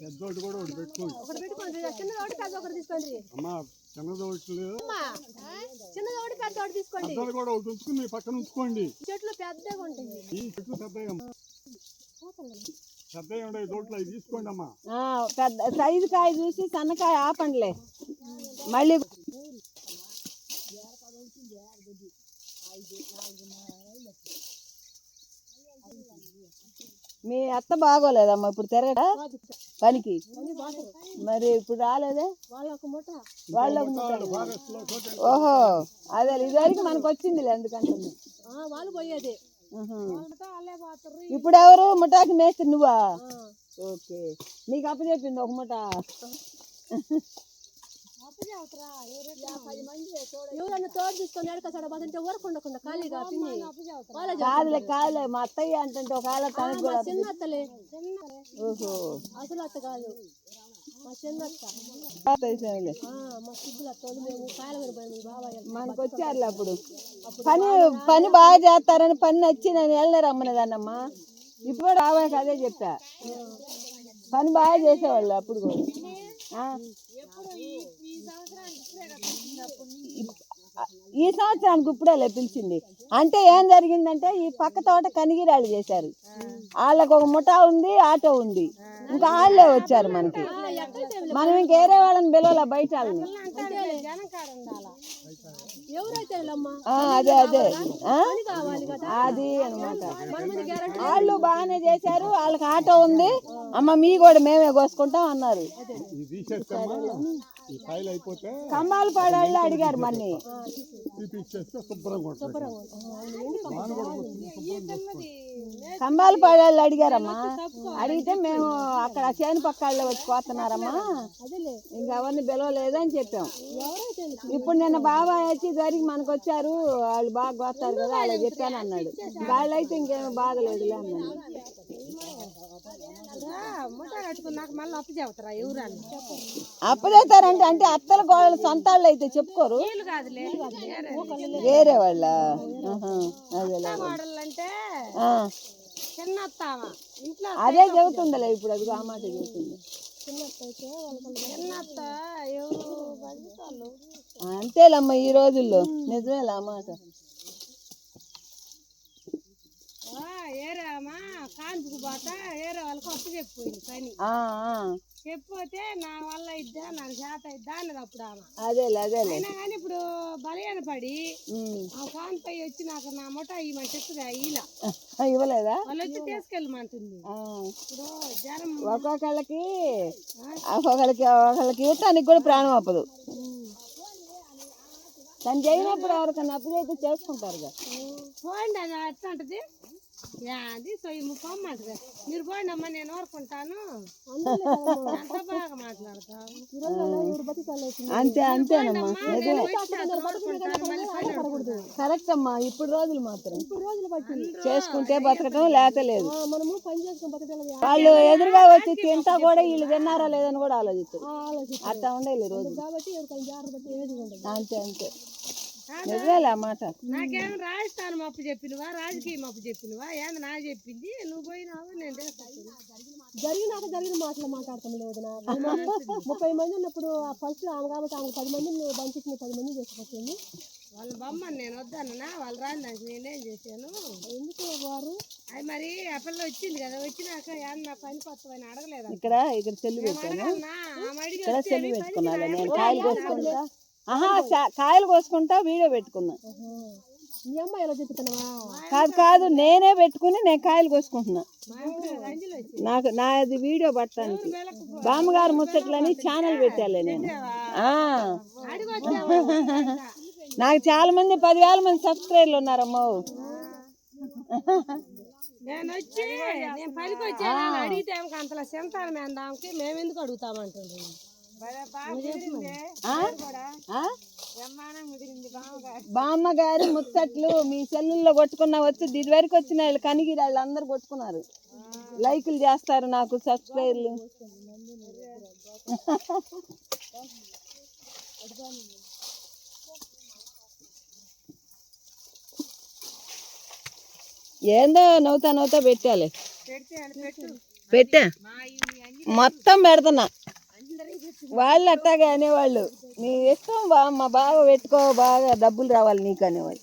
పెద్దోటి కూడా ఒకటి పెట్టుకోండి ఒకటి పెట్టుకోండి చిన్నది ఒకటి పెద్ద ఒకటి తీసుకోండి. అమ్మా పెద్ద ఒకటి తీసుకోండి. పెద్దది కూడా ఒకటి ఉంచుకుని మీ పక్కన ఉంచుకోండి. చెట్లు పెద్దగా ఉంటాయి. ఈ చెట్లు పెద్దగా పెద్దగా ఉండే దోట్లు అవి తీసుకోండి అమ్మా. ఆ, పెద్ద సైజు కాయ చూసి సన్నకాయ ఆపండిలే. మళ్ళీ మీ అత్త బాగోలేదమ్మా ఇప్పుడు తిరగడా? పనికి? మరి ఇప్పుడు రాలేదే? వాళ్ళ ఓహో అదే ఇదివరకు మనకు వచ్చిందిలే ఎందుకంటే. వాళ్ళు పోయేది ఇప్పుడు ఎవరు? ముఠాకి మేస్త్రి నువ్వా? ఓకే. నీకు అప్పచెప్పింది ఒక ముఠ. ఎవరన్నా తోడు తీసుకొని ఎడకసాడ పోతుంటే ఊరకు ఉండకుండా ఖాళీగా వాళ్ళే కాదులే కాదులే మా అత్తయ్య అంటే ఒక చిన్న అత్తలే. ఓహో. అసలు అత్త కాదు. మా చిన్న అత్త. తెలిసేలే ఆ, మా సిద్ధులు అత్తోళ్ళు మేము కాయల మీద పోయి బాబాయ్ మనకు వచ్చారులే అప్పుడు. పని పని బాగా చేస్తారని పని నచ్చి నేను వెళ్ళలేరు అమ్మనేదాన్నమ్మా ఇప్పుడు రావాక అదే చెప్పా. పని బాగా చేసేవాళ్ళు అప్పుడు కూడా. ఈ సంవత్సరానికి ఇప్పుడే పిలిచింది. అంటే ఏం జరిగిందంటే ఈ పక్క తోట కనిగిరాళ్ళు చేశారు. వాళ్ళకు ఒక ముఠా ఉంది ఆటో ఉంది. ఇంకా వాళ్ళే వచ్చారు మనకి. మనం ఇంకేరే వాళ్ళని పిలవాల బయట వాళ్ళని. అదే అదే. ఆ? కావాలి కదా? అది అనమాట వాళ్ళు బాగానే చేశారు వాళ్ళకి ఆటో ఉంది. అమ్మ మీ కూడా మేమే కోసుకుంటాం అన్నారు. ఇది తీసేస్తామా ఈ కాయలు అయిపోతే కంబాల పాడాళ్ళు అడిగారు మన్ని. శుభ్రంగా కంబాల పాడాళ్ళు అడిగారమ్మా. అడిగితే మేము అక్కడ చేను పక్క వాళ్ళు వచ్చి కోతున్నారమ్మా అదేలే. ఇంకా అవన్నీ పిలవలేదని చెప్పాం. ఇప్పుడు నిన్న బాబాయ్ వచ్చి జరిగి మనకు వచ్చారు వాళ్ళు బాగా కోస్తారు కదా అలా చెప్పాను అన్నాడు. వాళ్ళైతే ఇంకేమీ బాధ లేదులే అన్నాడు అప్పచేస్తారంటే అంటే అత్తల గోడలు సొంత వాళ్ళు అయితే చెప్పుకోరు. వేరే వాళ్ళ. అదేలే. అదే చెబుతుందిలే ఇప్పుడు అది ఆ మాట చెబుతుంది. అంతేలమ్మ ఈ రోజుల్లో. నిజమేలే మాట. ఏరామా? కాన్పుకు పోతా ఏరే వాళ్ళకి అప్పు చెప్పిపోయింది పని. చెప్పిపోతే నా వల్ల ఇద్దా నాకు చేత ఇద్దా అన్నది అప్పుడు ఆమె. అదేలే అదేలే. అయినా కానీ ఇప్పుడు బలయాన పడి. ఆ కాన్పై వచ్చి నాకు నా ముఠ ఇవ్వమని చెప్తుంది ఈల. ఇవ్వలేదా? వాళ్ళు వచ్చి తీసుకెళ్ళమంటుంది. ఇప్పుడు జనం ఒక్కొక్కళ్ళకి ఒక్కొక్కళ్ళకి ఒకళ్ళకి ఇవ్వటానికి కూడా ప్రాణం అప్పదు తను చేయనప్పుడు ఎవరికన్నా అప్పుడు అయితే చేసుకుంటారుగా. పోండి అది సొయ్యి పొమ్మంటది మీరు పోండి అమ్మా నేను ఊరుకుంటాను. ఎంత బాగా మాట్లాడతావు? అంతే అంతేనమ్మా కరెక్ట్ అమ్మా ఇప్పుడు రోజులు మాత్రం. ఇప్పుడు రోజులు పట్టింది. చేసుకుంటే బతకటం లేక లేదు మనము పని చేసుకుని బతకాలి వాళ్ళు ఎదురుగా వచ్చి తింటా కూడా వీళ్ళు తిన్నారా లేదని కూడా ఆలోచిస్తారు. అట్లా ఉండేది రోజు కాబట్టి అంతే అంతే. నిజమేలే ఆ మాట? నాకేం రాజస్థాన్ మప్పు చెప్పినవా రాజకీయ మప్పు చెప్పినవా? ఏంది నాకు చెప్పింది? నువ్వు పోయినావు? నేను జరిగినాక జరిగిన మాటలు మాట్లాడతాం లేదు ముప్పై మంది ఉన్నప్పుడు ఆ ఫస్ట్ ఆమె కాబట్టి ఆమె పది మందిని బంపించిన పది మంది చేసుకొచ్చింది. వాళ్ళ బొమ్మ నేను వద్దన్నా? వాళ్ళు రాని దానికి నేనేం చేశాను? ఎందుకు వారు? అది మరి ఆ పిల్ల వచ్చింది కదా వచ్చినాక ఏమన్నా పని కొత్తవని అడగలేదు? ఇక్కడ ఇక్కడ సెల్లు పెట్టాను ఇక్కడ సెల్లు పెట్టుకున్నాను నేను కాయలు కోసుకుంటా? ఆహా చా- కాయలు కోసుకుంటా వీడియో పెట్టుకున్నా. మీ అమ్మ ఎలా చెప్తున్నావా కాదు కాదు నేనే పెట్టుకుని నేను కాయలు కోసుకుంటున్నా. నాకు నాది వీడియో పట్టడానికి. బామ్మగారు ముచ్చట్లని ఛానల్ పెట్టాలే నేను. ఆ. నాకు చాలా మంది పదివేల మంది సబ్స్క్రైబర్లు ఉన్నారమ్మో. నేను వచ్చి నేను పనికి వచ్చాను అడిగితే అంతలా సంతానం ఏందానికి మేము ఎందుకు అడుగుతామంటుంది బామ్మగారి ముచ్చట్లు మీ సెల్లుల్లో కొట్టుకున్న వచ్చి ఇది వరకు వచ్చిన వాళ్ళు కనిగిరి వాళ్ళు అందరు కొట్టుకున్నారు. లైకులు చేస్తారు నాకు సబ్స్క్రైబర్లు. ఏందో నవ్వుతా నవ్వుతా పెట్టాలి. పెట్టా మొత్తం పెడుతున్నా. వాళ్ళు అట్టాగే అనేవాళ్ళు. నీ ఇష్టం బా మా బాగా పెట్టుకో బాగా డబ్బులు రావాలి నీకు అనేవాళ్ళు.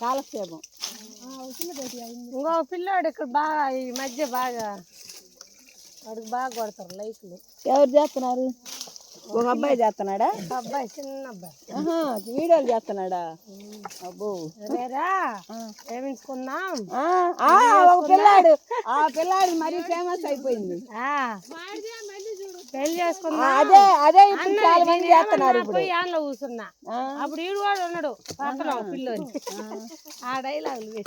కాలక్షేపం. ఇంకో పిల్లోడు ఇక్కడ బాగా ఈ మధ్య బాగా వాడికి బాగా కొడతారు లైట్లు ఎవరు చేస్తున్నారు? ఒక అబ్బాయి చేస్తున్నాడా అబ్బాయి చిన్న అబ్బాయి. వీడియోలు చేస్తున్నాడా అబ్బో. ఒక పిల్లాడు. ఆ పిల్లాడు మరీ ఫేమస్ అయిపోయింది. పెళ్ళి చేసుకుందాం. అదే అదే ఇప్పుడు చాలా మంది చేస్తున్నారు ఇప్పుడు. పోయి ఆన్లో కూర్చున్నా. అప్పుడు ఈడు వాడు ఉన్నాడు. పక్కన పిల్లోని ఆ. డైలాగులు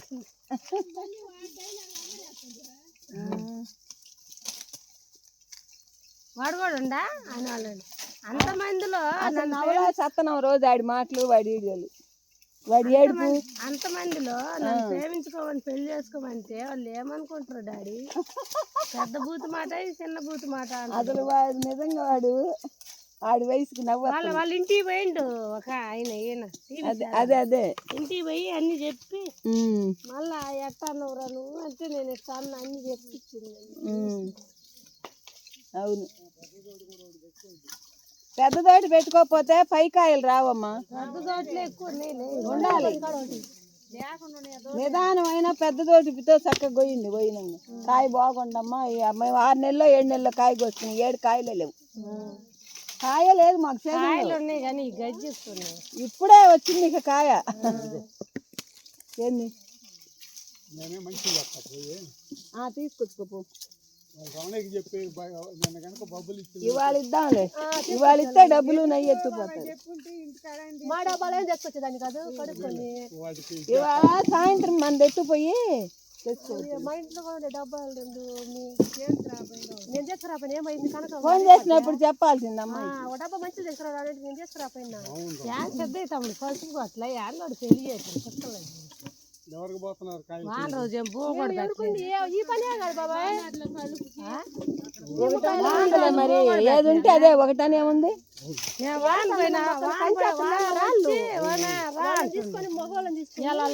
వాడు కూడా ఉండా? అని వాళ్ళు అంత మందిలో అసలు నవలా సత్తనం రోజు ఆడి మాటలు వాడి వీడియోలు. వాడి ఏడుపు. అంత మందిలో నన్ను ప్రేమించుకోమని పెళ్ళి చేసుకోమంటే వాళ్ళు ఏమనుకుంటారు డాడీ? పెద్ద బూతు మాట చిన్న బూతు మాట. అసలు వాడు నిజంగా వాడు ఆడి వయసుకి నవ్వు వాళ్ళ వాళ్ళ ఇంటికి పోయిండు ఒక ఆయన ఈయన అదే అదే ఇంటికి పోయి అన్ని చెప్పి మళ్ళా ఎట్టా నువ్వురా నువ్వు అంటే నేను ఇట్లా అన్న అన్ని చెప్పి ఇచ్చింది ఉమ్. అవును. పెద్ద తోటి పెట్టుకోకపోతే పైకాయలు రావమ్మా. ఉండాలి. నిదానమైన పెద్ద తోటితో చక్కగా గొయ్యింది గొయ్యినంగా కాయ బాగుండమ్మా ఈ అమ్మాయి ఆరు నెలలో ఏడు నెలల్లో కాయ వస్తున్నాయి ఏడు కాయలే లేవు. కాయ లేదు మాకు సీజన్ కాయలు ఉన్నాయి కానీ ఈ గజ్జి ఇస్తున్నాయి ఇప్పుడే వచ్చింది ఇక కాయ. ఏంది? తీసుకొచ్చుకోపో చెప్పి బ- నిన్న కనుక బబ్బులు ఇచ్చింది ఇవాళ ఇద్దాంలే. ఇవాళ ఇస్తే డబ్బులు నెయ్యి ఎత్తుపోతాయి మా డబ్బాలు ఏం తెచ్చుకొచ్చేదాన్ని కాదు? కడుక్కొని ఇవాళ సాయంత్రం మన ఎత్తుపోయి మా ఇంట్లో కూడా డబ్బాలు రెండు నేను ఏమైంది? కనుక ఫోన్ చేసినప్పుడు చెప్పాల్సింది అమ్మాయి ఒక డబ్బా మంచిది తీసుకురావాలంటే నేను పెద్ద తమ్ముడు పసుపు అట్లా పెళ్ళి చేసి చెప్తలేదు ఎవరికి పోతున్నారు కాయ వాన రోజు ఏం పోకూడదు ఈ పనే కాదు బాబాయ్? ఒకటనే ఉందిలే మరి ఏది ఉంటే అదే ఒకటనే ఉంది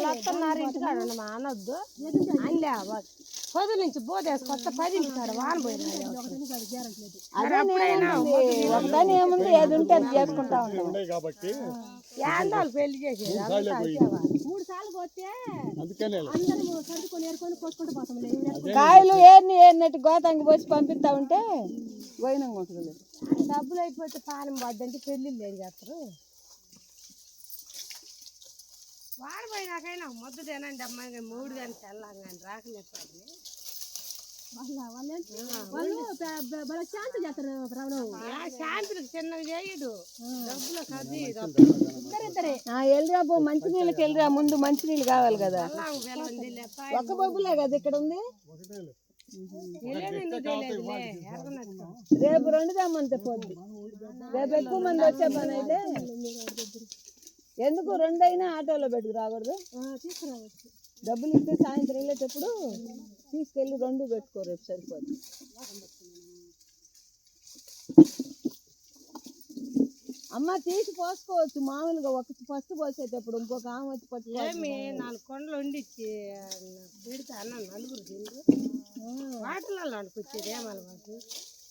వస్తున్నారు ఇంటికాడ అనొద్దు. అల్లే పొద్దు నుంచి పోదేసి కొత్త పది ఇంటికాడ వాన పోయినా అదే నేనేమంది ఒకటనే ఏముంది? ఏది ఉంటే అది చేసుకుంటా ఉంటాం. ఉన్నాయి కాబట్టి యాందాలు పెళ్ళి చేసేది? మూడు సార్లు పోతే అందుకనే అందరూ సర్దుకొని ఏరుకొని కొట్టుకుంటూ పోతాం కాయలు ఏరిని ఏరినట్టు గోతాంగి పోసి పంపిస్తా ఉంటే పోయినాం ఉంటుంది డబ్బులు అయిపోతే పానం పడ్డంటే పెళ్ళిళ్ళు ఏం చేస్తారు? వాడిపోయినాకైనా ముద్ద తినండి అమ్మాయి మూడు కానీ చిన్నగా చేయడు. డబ్బులు కది వెళ్ళిరా పో మంచినీళ్ళకి వెళ్ళిరా ముందు మంచినీళ్ళు కావాలి కదా. ఒక్క బొబ్బులే కదా ఇక్కడ ఉంది? రేపు రెండు దామంతే పోద్ది. రేపు ఎక్కువ మంది వచ్చే పని అయితే ఎందుకు రెండు అయినా ఆటోలో పెట్టుకు రాకూడదు? డబ్బులు ఇస్తే సాయంత్రం వెళ్ళేటప్పుడు తీసుకెళ్ళి రెండు పెట్టుకో రేపు సరిపోదు. అమ్మ తీసి పోసుకోవచ్చు మామూలుగా ఒక ఫస్ట్ పోసేటప్పుడు ఇంకొక ఆమె వచ్చి పట్టుకో ఏమి నాలుగు కొండలు వండిచ్చి పెడితే అన్న నలుగురు తిండ్రు. వాటిలలో అనుకొచ్చేది ఏం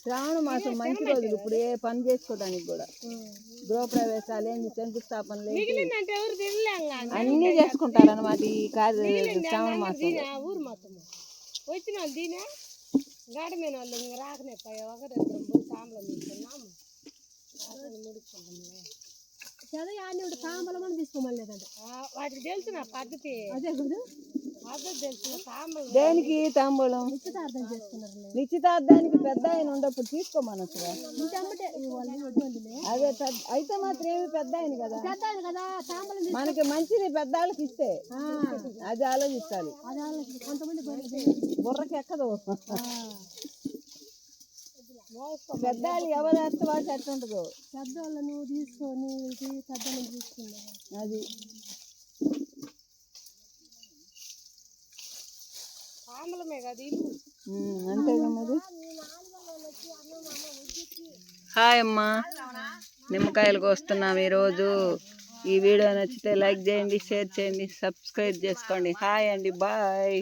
శ్రావణ మాసం మంచి రోజులు ఇప్పుడు ఏ పని చేసుకోవడానికి కూడా. గృహప్రవేశాలు ఏంటి? శంకుస్థాపనలు అన్నీ చేసుకుంటారు అనమాట ఈ కార్య శ్రావణ మాసం ఊరు మొత్తం. వచ్చిన దీనే గాడి మీద వాళ్ళు ఇంక రాకనే పోయి ఒకరిద్దరం పోయి తాంబలం తీసుకున్నాము తాంబలం తీసుకోమలేదంట వాటికి తెలిసిన పద్ధతి. అదే పద్ధతి తెలిసిన తాంబలం దేనికి తాంబూలం? నిశ్చితార్థానికి పెద్ద ఆయన ఉండప్పుడు వడ్డీ అదే అయితే మాత్రం ఏమి పెద్ద ఆయన కదా? మనకి మంచిది పెద్ద వాళ్ళకి ఇస్తే అది ఆలోచించాలి కొంతమంది బుర్రకి ఎక్కదు. పెద్దవాళ్ళు ఎవరు ఎంత వాళ్ళు ఎట్టుండదు పెద్దవాళ్ళను తీసుకొని పెద్దలను తీసుకున్నా అది. హాయ్ అమ్మా. నిమ్మకాయలు కోస్తున్నాం ఈరోజు. ఈ వీడియో నచ్చితే లైక్ చేయండి షేర్ చేయండి సబ్స్క్రైబ్ చేసుకోండి. హాయ్ అండి బాయ్.